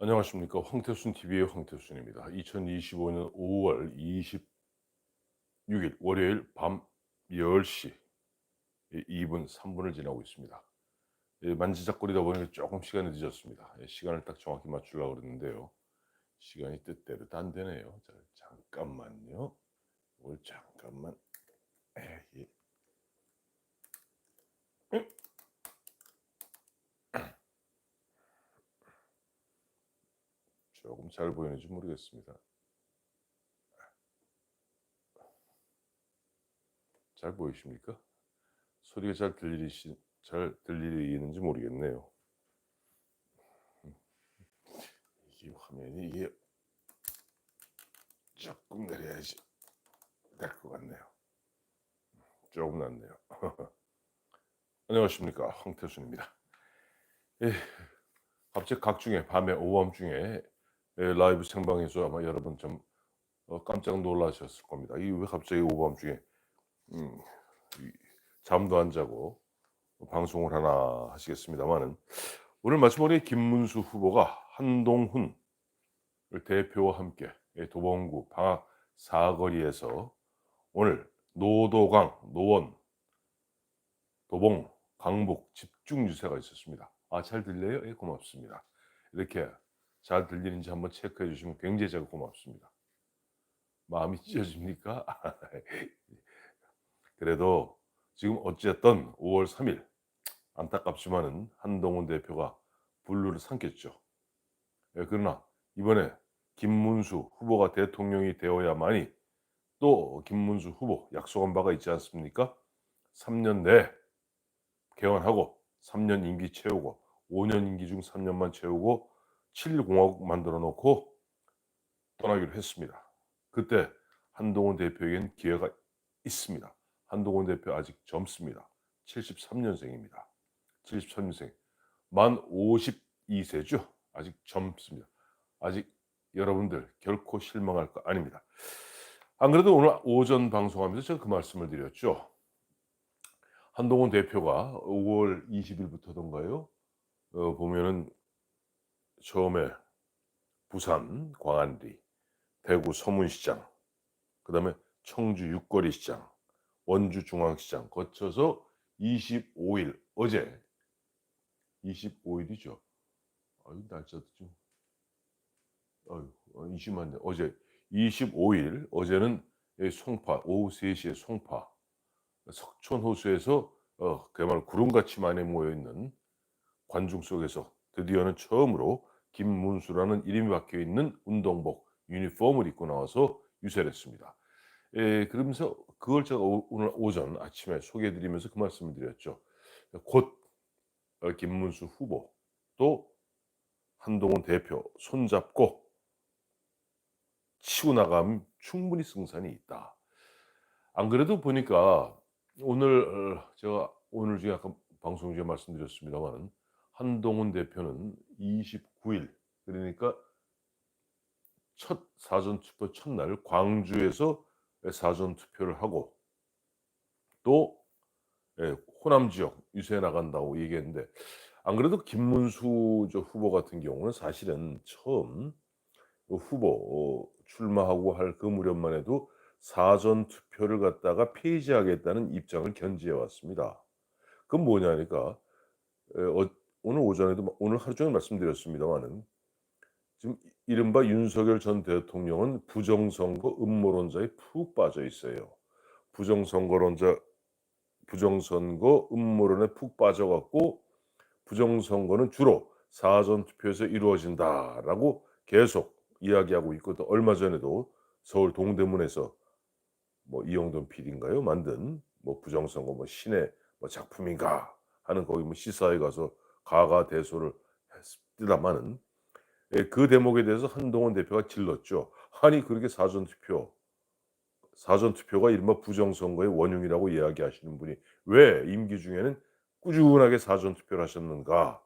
안녕하십니까. 황태순 TV의 황태순입니다. 2025년 5월 26일 월요일 밤 10시 2분 3분을 지나고 있습니다. 예, 만지작거리다 보니까 조금 시간이 늦었습니다. 예, 시간을 딱 정확히 맞추려고 그랬는데요. 시간이 뜻대로 안 되네요. 자, 잠깐만요. 잠깐만. 에이. 조금 잘 보이는지 모르겠습니다. 잘 보이십니까? 소리가 잘 들리시 잘 들리는지 모르겠네요. 이게 화면이 이게 조금 내려야지 될 것 같네요. 조금 낫네요. 안녕하십니까 황태순입니다. 예, 갑자기 각중에 밤에 오밤중에 예, 라이브 생방에서 아마 여러분 좀 어, 깜짝 놀라셨을 겁니다. 이 왜 갑자기 오밤중에 음, 이, 잠도 안 자고 방송을 하나 하시겠습니다만은 오늘 마지막에 김문수 후보가 한동훈 대표와 함께 예, 도봉구 방학 사거리에서 오늘 노도강, 노원, 도봉, 강북 집중 유세가 있었습니다. 아 잘 들려요? 예, 고맙습니다. 이렇게 잘 들리는지 한번 체크해 주시면 굉장히 제가 고맙습니다. 마음이 찢어집니까? 그래도 지금 어찌됐든 5월 3일 안타깝지만은 한동훈 대표가 분류를 삼켰죠. 예, 그러나 이번에 김문수 후보가 대통령이 되어야만이 또 김문수 후보 약속한 바가 있지 않습니까? 3년 내 개헌하고 3년 임기 채우고 5년 임기 중 3년만 채우고 7공화국 만들어 놓고 떠나기로 했습니다. 그때 한동훈 대표에겐 기회가 있습니다. 한동훈 대표 아직 젊습니다. 73년생입니다. 73년생. 만 52세죠. 아직 젊습니다. 아직 여러분들 결코 실망할 거 아닙니다. 안 그래도 오늘 오전 방송하면서 제가 그 말씀을 드렸죠. 한동훈 대표가 5월 20일부터던가요? 어, 보면은 처음에 부산 광안리, 대구 서문시장, 그 다음에 청주 육거리시장, 원주 중앙시장 거쳐서 25일 어제 25일이죠. 아유 날짜도 좀 아유 20만 년 어제 25일 어제는 송파 오후 3시에 송파 석촌호수에서 어, 그야말로 구름같이 많이 모여 있는 관중 속에서 드디어는 처음으로 김문수라는 이름이 박혀 있는 운동복 유니폼을 입고 나와서 유세를 했습니다. 예, 그러면서 그걸 제가 오, 오늘 오전 아침에 소개해드리면서 그 말씀을 드렸죠. 곧 어, 김문수 후보 또 한동훈 대표 손잡고 치고 나가면 충분히 승산이 있다. 안 그래도 보니까 오늘 어, 제가 오늘 중에 아까 방송 중에 말씀드렸습니다만 한동훈 대표는 29일 그러니까 첫 사전 투표 첫날 광주에서 사전 투표를 하고 또 예, 호남 지역 유세에 나간다고 얘기했는데 안 그래도 김문수 후보 같은 경우는 사실은 처음 그 후보 어, 출마하고 할 그 무렵만 해도 사전 투표를 갖다가 폐지하겠다는 입장을 견지해 왔습니다. 그건 뭐냐니까 어, 오늘 오전에도 오늘 하루 종일 말씀드렸습니다만은 지금 이른바 윤석열 전 대통령은 부정선거 음모론자에 푹 빠져 있어요. 부정선거론자 부정선거 음모론에 푹 빠져갖고 부정선거는 주로 사전투표에서 이루어진다라고 계속 이야기하고 있거든. 얼마 전에도 서울 동대문에서 뭐 이영돈 PD인가요 만든 뭐 부정선거 뭐 신의 뭐 작품인가 하는 거기 뭐 시사에 가서 가가 대소를 했습니다만은 예, 그 대목에 대해서 한동훈 대표가 질렀죠. 아니 그렇게 사전 투표 사전 투표가 이른바 부정선거의 원흉이라고 이야기하시는 분이 왜 임기 중에는 꾸준하게 사전 투표를 하셨는가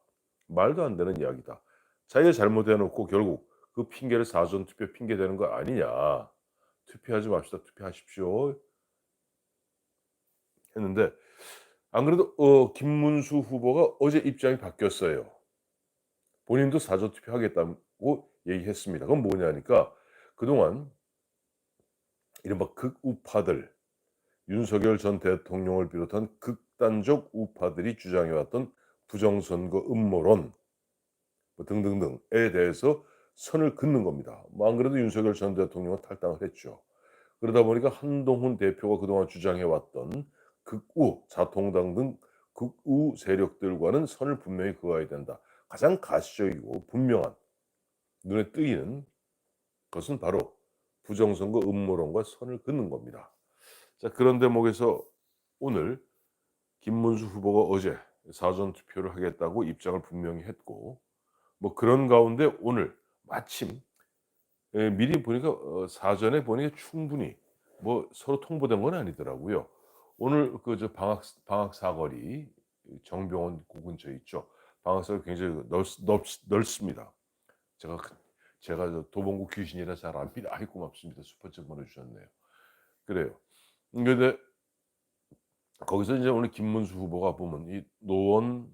말도 안 되는 이야기다. 자기가 잘못해놓고 결국 그 핑계를 사전 투표 핑계 되는 거 아니냐. 투표하지 맙시다. 투표하십시오. 했는데 안 그래도 어, 김문수 후보가 어제 입장이 바뀌었어요. 본인도 사전 투표하겠다고 얘기했습니다. 그건 뭐냐니까 그동안 이른바 극우파들 윤석열 전 대통령을 비롯한 극단적 우파들이 주장해왔던 부정선거 음모론 뭐 등등등에 대해서 선을 긋는 겁니다. 뭐 안 그래도 윤석열 전 대통령은 탈당을 했죠. 그러다 보니까 한동훈 대표가 그동안 주장해왔던 극우, 자통당 등 극우 세력들과는 선을 분명히 그어야 된다. 가장 가시적이고 분명한 눈에 띄는 것은 바로 부정선거 음모론과 선을 긋는 겁니다. 자 그런 대목에서 오늘 김문수 후보가 어제 사전 투표를 하겠다고 입장을 분명히 했고 뭐 그런 가운데 오늘 마침 예, 미리 보니까 어, 사전에 보니까 충분히 뭐 서로 통보된 건 아니더라고요. 오늘 그 저 방학 방학 사거리 정병원 그 근처에 있죠. 방학 사거리 굉장히 넓, 넓, 넓습니다. 제가 그- 제가 저 도봉구 귀신이라 잘 압니다. 아이 고맙습니다. 슈퍼챗 보내주셨네요. 그래요. 근데 거기서 이제 오늘 김문수 후보가 보면 이 노원,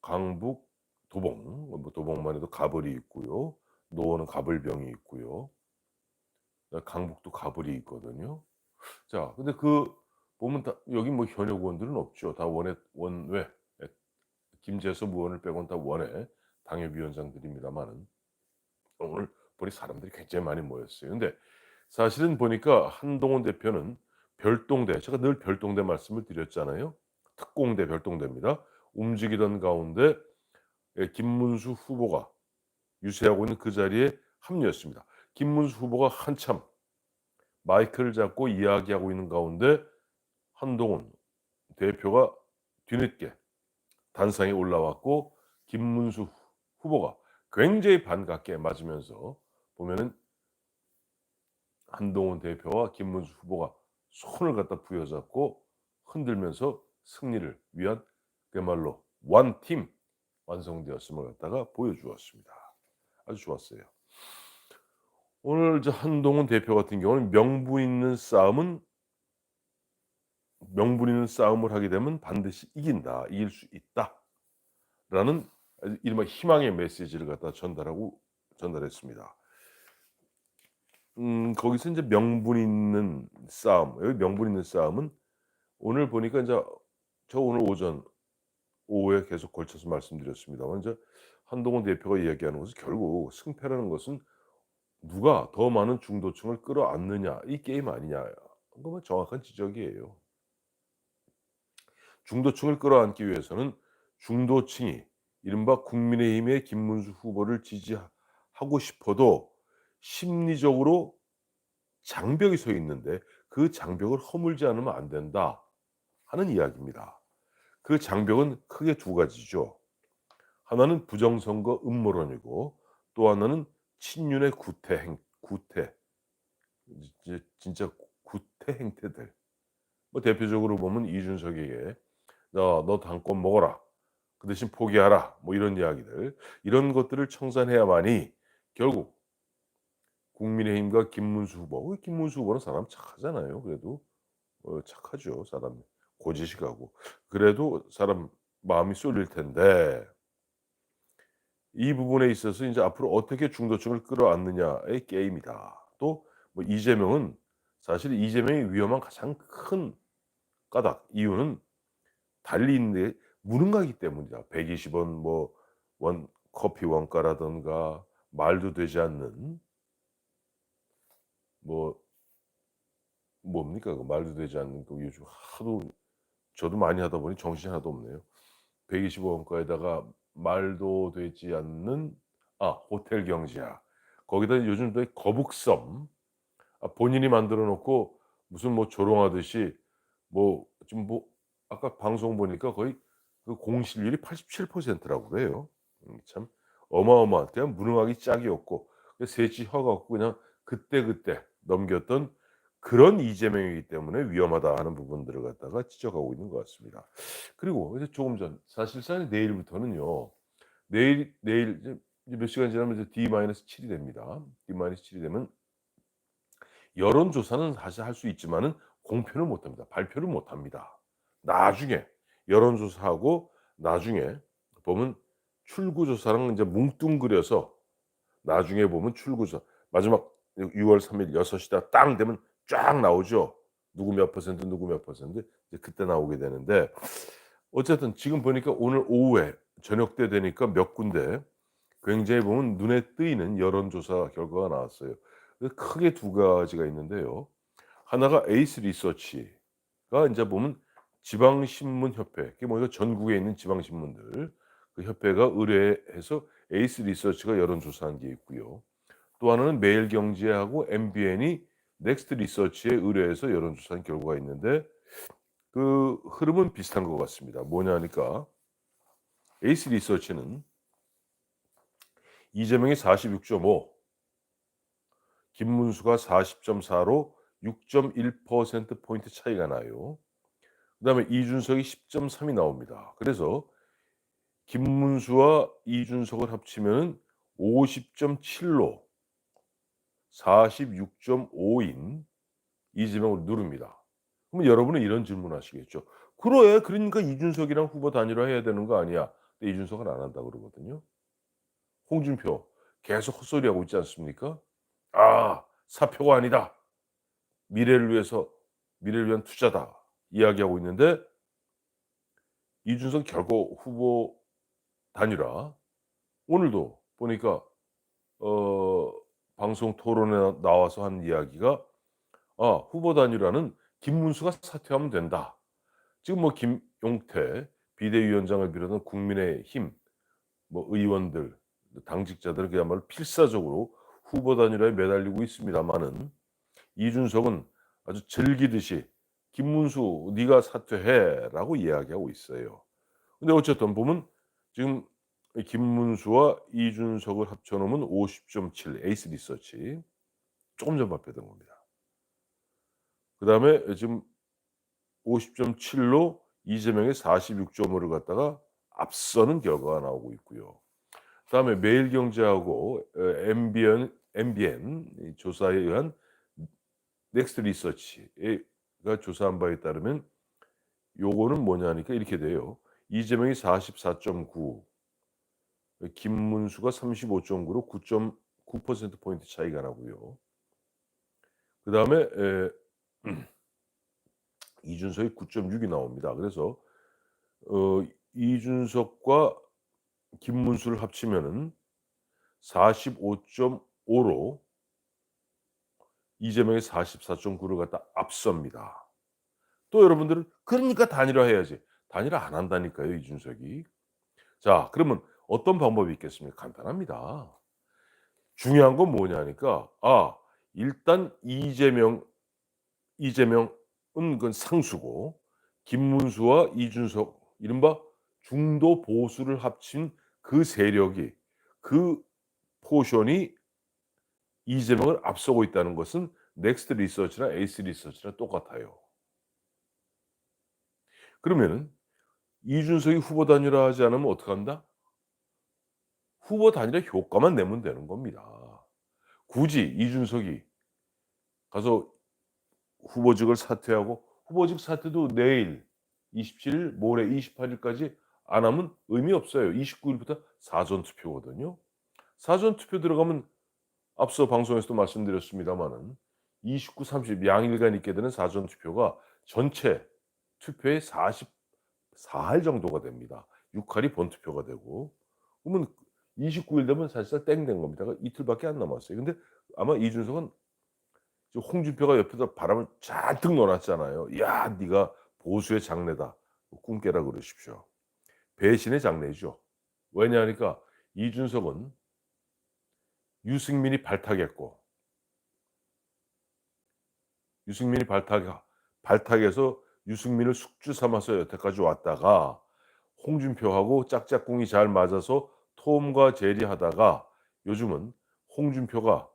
강북, 도봉, 뭐 도봉만 해도 가벌이 있고요. 노원은 가벌병이 있고요. 강북도 가벌이 있거든요. 자, 근데 그 보면 다 여기 뭐 현역 의원들은 없죠. 다 원외 원외 예, 김재섭 의원을 빼고는 다 원외 당협위원장들입니다만은 오늘 보니 사람들이 굉장히 많이 모였어요. 근데 사실은 보니까 한동훈 대표는 별동대 제가 늘 별동대 말씀을 드렸잖아요. 특공대 별동대입니다. 움직이던 가운데 예, 김문수 후보가 유세하고 있는 그 자리에 합류했습니다. 김문수 후보가 한참 마이크를 잡고 이야기하고 있는 가운데 한동훈 대표가 뒤늦게 단상에 올라왔고 김문수 후보가 굉장히 반갑게 맞으면서 보면은 한동훈 대표와 김문수 후보가 손을 갖다 부여잡고 흔들면서 승리를 위한 그야말로 원팀 완성되었음을 갖다가 보여주었습니다. 아주 좋았어요. 오늘 저 한동훈 대표 같은 경우는 명분 있는 싸움은 명분 있는 싸움을 하게 되면 반드시 이긴다, 이길 수 있다라는 이른바 희망의 메시지를 갖다 전달하고 전달했습니다. 음, 거기서 이제 명분 있는 싸움, 여기 명분 있는 싸움은 오늘 보니까 이제 저 오늘 오전 오후에 계속 걸쳐서 말씀드렸습니다만 이제 한동훈 대표가 이야기하는 것은 결국 승패라는 것은 누가 더 많은 중도층을 끌어안느냐 이 게임 아니냐 그건 정확한 지적이에요. 중도층을 끌어안기 위해서는 중도층이 이른바 국민의힘의 김문수 후보를 지지하고 싶어도 심리적으로 장벽이 서 있는데 그 장벽을 허물지 않으면 안 된다 하는 이야기입니다. 그 장벽은 크게 두 가지죠. 하나는 부정선거 음모론이고 또 하나는 친윤의 구태 행 구태 진짜 구태 행태들 뭐 대표적으로 보면 이준석에게 너너 당권 먹어라. 그 대신 포기하라. 뭐 이런 이야기들. 이런 것들을 청산해야만이 결국 국민의힘과 김문수 후보. 김문수 후보는 사람 착하잖아요 그래도. 어, 착하죠 사람 고지식하고. 그래도 사람 마음이 쏠릴 텐데. 이 부분에 있어서 이제 앞으로 어떻게 중도층을 끌어안느냐의 게임이다. 또 뭐 이재명은 사실 이재명이 위험한 가장 큰 까닭 이유는 달리 있는데 무능하기 때문이다. 120원 뭐 원 커피 원가라든가 말도 되지 않는 뭐 뭡니까 그 말도 되지 않는 그 요즘 하도 저도 많이 하다 보니 정신이 하나도 없네요. 125원가에다가 말도 되지 않는 아 호텔 경지야. 거기다 요즘 또 거북섬 아, 본인이 만들어 놓고 무슨 뭐 조롱하듯이 뭐 지금 뭐 아까 방송 보니까 거의 그 공실률이 87%라고 그래요. 음, 참 어마어마한 그냥 무능하기 짝이 없고 셋이 혀갖고 그냥 그때그때 넘겼던 그런 이재명이기 때문에 위험하다 하는 부분들을 갖다가 지적하고 있는 것 같습니다. 그리고 이제 조금 전 사실상 내일부터는요. 내일 내일 몇 시간 지나면 이제 D-7이 됩니다. D-7이 되면 여론조사는 사실 할수 있지만은 공표를 못 합니다. 발표를 못 합니다. 나중에 여론조사하고 나중에 보면 출구조사랑 이제 뭉뚱그려서 나중에 보면 출구조사 마지막 6월 3일 6시다 땅 되면 쫙 나오죠. 누구 몇 퍼센트 누구 몇 퍼센트 이제 그때 나오게 되는데 어쨌든 지금 보니까 오늘 오후에 저녁 때 되니까 몇 군데 굉장히 보면 눈에 띄는 여론조사 결과가 나왔어요. 크게 두 가지가 있는데요. 하나가 에이스 리서치가 이제 보면 지방신문협회, 그게 뭐가 전국에 있는 지방신문들 그 협회가 의뢰해서 에이스 리서치가 여론조사한 게 있고요. 또 하나는 매일경제하고 MBN이 넥스트 리서치에 의뢰해서 여론조사한 결과가 있는데 그 흐름은 비슷한 것 같습니다. 뭐냐니까 에이스 리서치는 이재명이 46.5, 김문수가 40.4로 6.1% 포인트 차이가 나요. 그 다음에 이준석이 10.3이 나옵니다. 그래서 김문수와 이준석을 합치면 50.7로 46.5인 이재명을 누릅니다. 그러면 여러분은 이런 질문하시겠죠. 그래, 그러니까 이준석이랑 후보 단일화 해야 되는 거 아니야? 근데 이준석은 안 한다 그러거든요. 홍준표 계속 헛소리하고 있지 않습니까? 아, 사표가 아니다. 미래를 위해서 미래를 위한 투자다. 이야기하고 있는데 이준석 결국 후보 단일화 오늘도 보니까 어 방송 토론에 나와서 한 이야기가 아, 후보 단일화는 김문수가 사퇴하면 된다. 지금 뭐 김용태 비대위원장을 비롯한 국민의힘 뭐 의원들 당직자들은 그야말로 필사적으로 후보 단일화에 매달리고 있습니다만은 이준석은 아주 즐기듯이 김문수 네가 사퇴해라고 이야기하고 있어요. 근데 어쨌든 보면 지금 김문수와 이준석을 합쳐놓으면 50.7 에이스 리서치 조금 전 발표된 겁니다. 그 다음에 지금 50.7로 이재명의 46.5를 갖다가 앞서는 결과가 나오고 있고요. 그 다음에 매일경제하고 MBN, MBN 조사에 의한 넥스트 리서치 가 조사한 바에 따르면 요거는 뭐냐니까 이렇게 돼요. 이재명이 44.9, 김문수가 35.9로 9.9% 포인트 차이가 나고요. 그 다음에 이준석이 9.6이 나옵니다. 그래서 어, 이준석과 김문수를 합치면은 45.5로 이재명의 44.9를 갖다 앞섭니다. 또 여러분들은 그러니까 단일화 해야지. 단일화 안 한다니까요, 이준석이. 자, 그러면 어떤 방법이 있겠습니까? 간단합니다. 중요한 건 뭐냐니까 아, 일단 이재명 이재명은 그 상수고 김문수와 이준석 이른바 중도 보수를 합친 그 세력이 그 포션이 이재명을 앞서고 있다는 것은 넥스트 리서치나 에이스 리서치나 똑같아요. 그러면은 이준석이 후보 단일화 하지 않으면 어떻게 한다? 후보 단일화 효과만 내면 되는 겁니다. 굳이 이준석이 가서 후보직을 사퇴하고 후보직 사퇴도 내일 27일 모레 28일까지 안 하면 의미 없어요. 29일부터 사전 투표거든요. 사전 투표 들어가면 앞서 방송에서도 말씀드렸습니다마는 29, 30 양일간 있게 되는 사전 투표가 전체 투표의 44할 정도가 됩니다. 6할이 본투표가 되고 그러면 29일 되면 사실상 땡된 겁니다. 이틀밖에 안 남았어요. 근데 아마 이준석은 홍준표가 옆에서 바람을 잔뜩 넣어놨잖아요. 야, 네가 보수의 장래다. 꿈깨라 그러십시오. 배신의 장래죠. 왜냐하니까 이준석은 유승민이 발탁했고 유승민이 발탁 발탁해서 유승민을 숙주 삼아서 여태까지 왔다가 홍준표하고 짝짝꿍이 잘 맞아서 톰과 제리 하다가 요즘은 홍준표가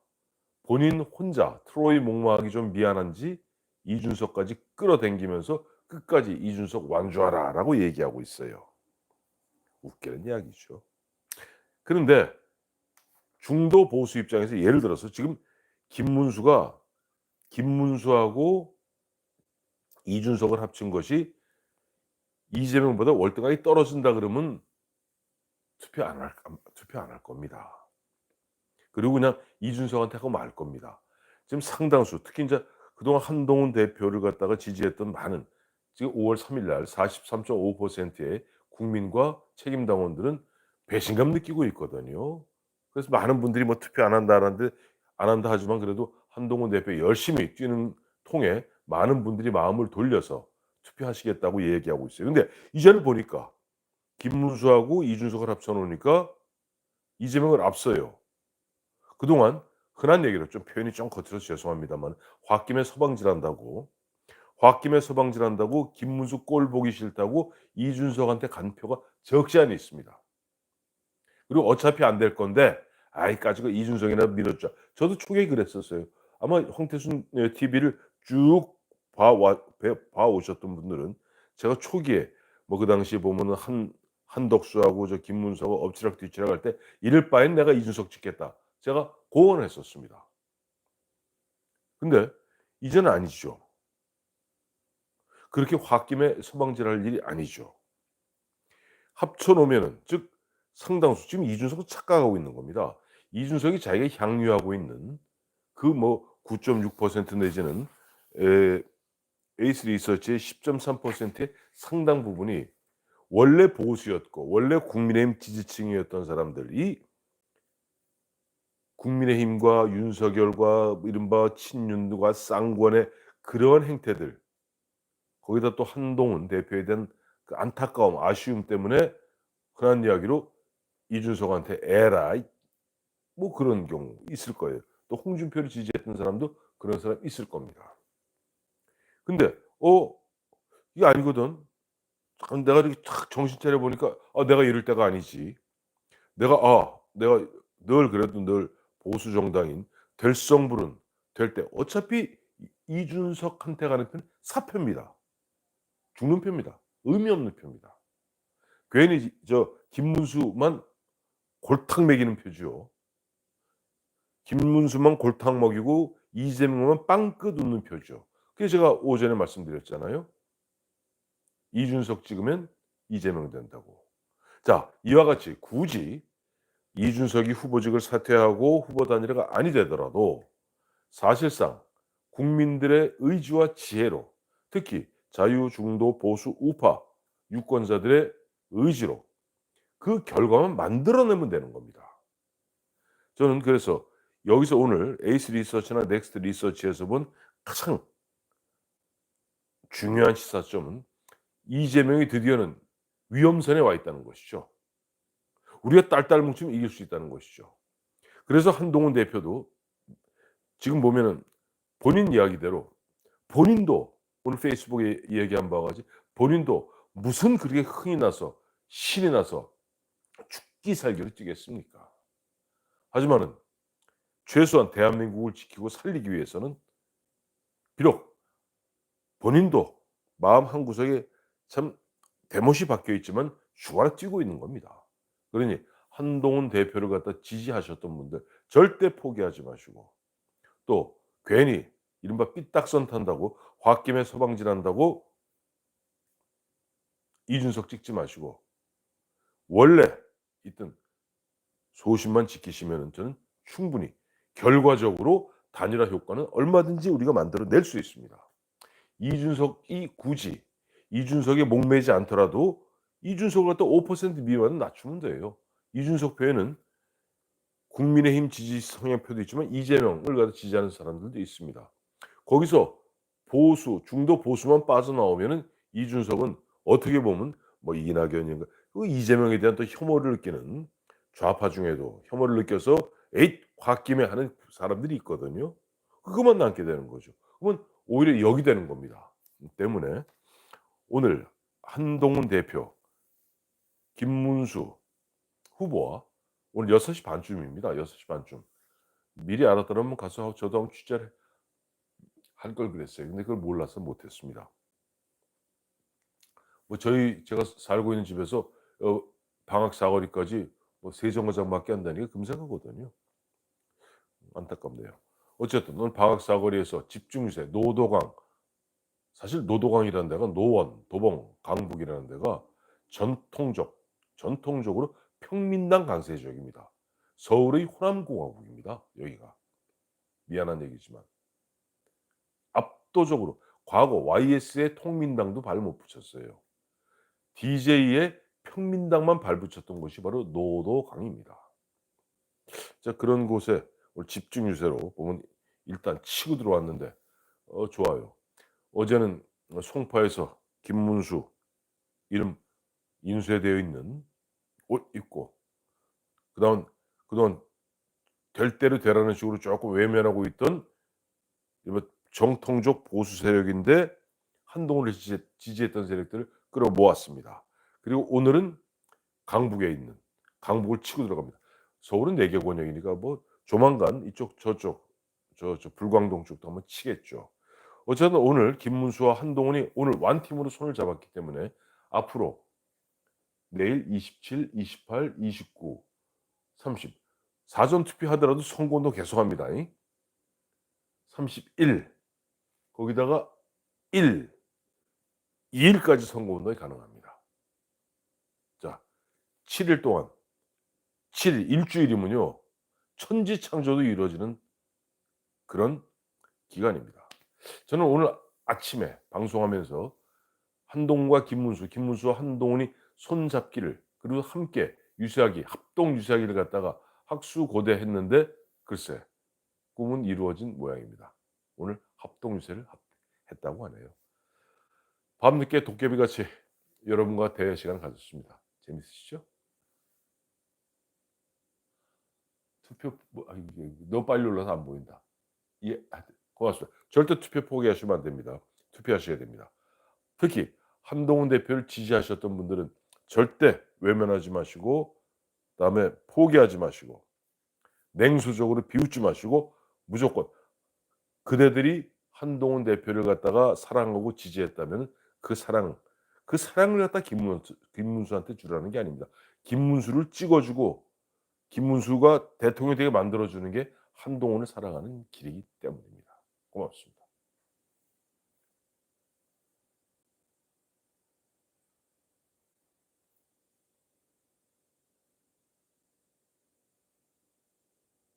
본인 혼자 트로이 목마하기 좀 미안한지 이준석까지 끌어당기면서 끝까지 이준석 완주하라 라고 얘기하고 있어요. 웃기는 이야기죠. 그런데 중도 보수 입장에서 예를 들어서 지금 김문수가 김문수하고 이준석을 합친 것이 이재명보다 월등하게 떨어진다 그러면 투표 안 할 투표 안 할 겁니다. 그리고 그냥 이준석한테 하고 말 겁니다. 지금 상당수 특히 인제 그동안 한동훈 대표를 갖다가 지지했던 많은 지금 5월 3일 날 43.5%의 국민과 책임당원들은 배신감 느끼고 있거든요. 그래서 많은 분들이 뭐 투표 안 한다 하는데 안 한다 하지만 그래도 한동훈 대표 열심히 뛰는 통에 많은 분들이 마음을 돌려서 투표하시겠다고 얘기하고 있어요. 근데 이제는 보니까 김문수하고 이준석을 합쳐 놓으니까 이재명을 앞서요. 그동안 흔한 얘기로 좀 표현이 좀 거칠어서 죄송합니다만 홧김에 서방질한다고 홧김에 서방질한다고 김문수 꼴 보기 싫다고 이준석한테 간 표가 적지 않이 있습니다. 그리고 어차피 안 될 건데 아이 가지고 이준석이나 밀었죠. 저도 초기에 그랬었어요. 아마 황태순 TV를 쭉 봐와 봐 오셨던 분들은 제가 초기에 뭐 그 당시에 보면은 한 한덕수하고 저 김문수하고 엎치락 뒤치락 할 때 이럴 바엔 내가 이준석 찍겠다. 제가 고언을 했었습니다. 근데 이제는 아니죠. 그렇게 홧김에 서방질할 일이 아니죠. 합쳐 놓으면은 즉 상당수 지금 이준석은 착각하고 있는 겁니다. 이준석이 자기가 향유하고 있는 그 뭐 9.6% 내지는 에 에이스 리서치의 10.3%의 상당 부분이 원래 보수였고 원래 국민의힘 지지층이었던 사람들이 국민의힘과 윤석열과 이른바 친윤과 쌍권의 그러한 행태들 거기다 또 한동훈 대표에 대한 그 안타까움 아쉬움 때문에 그런 이야기로 이준석한테 에라이 뭐 그런 경우 있을 거예요. 또 홍준표를 지지했던 사람도 그런 사람 있을 겁니다. 근데 어 이게 아니거든. 참 내가 이렇게 탁 정신 차려 보니까 아 내가 이럴 때가 아니지. 내가 아 내가 늘 그래도 늘 보수 정당인 될성부른 될때 어차피 이준석한테 가는 편 사표입니다. 죽는 표입니다. 의미 없는 표입니다. 괜히 저 김문수만 골탕 먹이는 표죠. 김문수만 골탕 먹이고 이재명만 빵끝 웃는 표죠. 그래서 제가 오전에 말씀드렸잖아요. 이준석 찍으면 이재명 된다고. 자, 이와 같이 굳이 이준석이 후보직을 사퇴하고 후보 단일화가 아니 되더라도 사실상 국민들의 의지와 지혜로 특히 자유 중도 보수 우파 유권자들의 의지로 그 결과만 만들어내면 되는 겁니다. 저는 그래서 여기서 오늘 에이스 리서치나 넥스트 리서치에서 본 가장 중요한 시사점은 이재명이 드디어는 위험선에 와 있다는 것이죠. 우리가 딸딸 뭉치면 이길 수 있다는 것이죠. 그래서 한동훈 대표도 지금 보면은 본인 이야기대로 본인도 오늘 페이스북에 얘기한 바와 같이 본인도 무슨 그렇게 흥이 나서 신이 나서 죽기 살기로 뛰겠습니까? 하지만은 최소한 대한민국을 지키고 살리기 위해서는 비록 본인도 마음 한구석에 참 대못이 박혀 있지만 주가를 뛰고 있는 겁니다. 그러니 한동훈 대표를 갖다 지지하셨던 분들 절대 포기하지 마시고 또 괜히 이른바 삐딱선 탄다고 홧김에 서방질한다고 이준석 찍지 마시고 원래 있던 소신만 지키시면 저는 충분히 결과적으로 단일화 효과는 얼마든지 우리가 만들어낼 수 있습니다. 이준석이 굳이 이준석에 목매지 않더라도 이준석을 갖다 5% 미만은 낮추면 돼요. 이준석 표에는 국민의힘 지지 성향표도 있지만 이재명을 갖다 지지하는 사람들도 있습니다. 거기서 보수 중도 보수만 빠져나오면은 이준석은 어떻게 보면 뭐 이낙연인가 그 이재명에 대한 또 혐오를 느끼는 좌파 중에도 혐오를 느껴서 에잇 홧김에 하는 사람들이 있거든요. 그것만 남게 되는 거죠. 그러면 오히려 역이 되는 겁니다. 때문에 오늘 한동훈 대표, 김문수 후보와 오늘 6시 반쯤입니다. 6시 반쯤. 미리 알았더라면 가서 저도 한번 취재를 할 걸 그랬어요. 근데 그걸 몰라서 못했습니다. 뭐 저희 제가 살고 있는 집에서 어, 방학 사거리까지 뭐 세 정거장밖에 안 되니까 금생하거든요. 안타깝네요. 어쨌든 오늘 방학 사거리에서 집중유세 노도강 사실 노도강이라는 데가 노원, 도봉, 강북이라는 데가 전통적 전통적으로 평민당 강세 지역입니다. 서울의 호남공화국입니다. 여기가 미안한 얘기지만 압도적으로 과거 YS의 통민당도 발못 붙였어요. DJ의 평민당만 발붙였던 곳이 바로 노도강입니다. 자 그런 곳에 집중 유세로 보면 일단 치고 들어왔는데 어 좋아요. 어제는 송파에서 김문수 이름 인쇄되어 있는 옷 입고 그다음 그동안 될 대로 되라는 식으로 조금 외면하고 있던 정통적 보수 세력인데 한동훈을 지지, 지지했던 세력들을 끌어모았습니다. 그리고 오늘은 강북에 있는 강북을 치고 들어갑니다. 서울은 4개 권역이니까 뭐 조만간 이쪽 저쪽 저, 저 불광동 쪽도 한번 치겠죠. 어쨌든 오늘 김문수와 한동훈이 오늘 완팀으로 손을 잡았기 때문에 앞으로 내일 27, 28, 29, 30 사전 투표하더라도 선거운동 계속합니다. 31 거기다가 1 2일까지 선거운동이 가능합니다. 자, 7일 동안 7일 일주일이면요 천지 창조도 이루어지는 그런 기간입니다. 저는 오늘 아침에 방송하면서 한동훈과 김문수, 김문수와 한동훈이 손잡기를 그리고 함께 유세하기, 합동 유세하기를 갖다가 학수고대 했는데 글쎄 꿈은 이루어진 모양입니다. 오늘 합동 유세를 했다고 하네요. 밤늦게 도깨비같이 여러분과 대화 시간 가졌습니다. 재밌으시죠? 투표 뭐, 아, 너무 빨리 올라서 안 보인다. 예, 고맙습니다. 절대 투표 포기하시면 안 됩니다. 투표하셔야 됩니다. 특히 한동훈 대표를 지지하셨던 분들은 절대 외면하지 마시고 그다음에 포기하지 마시고 냉소적으로 비웃지 마시고 무조건 그대들이 한동훈 대표를 갖다가 사랑하고 지지했다면 그 사랑 그 사랑을 갖다 김문수, 김문수한테 주라는 게 아닙니다. 김문수를 찍어주고 김문수가 대통령이 되게 만들어주는 게 한동훈을 사랑하는 길이기 때문입니다. 고맙습니다.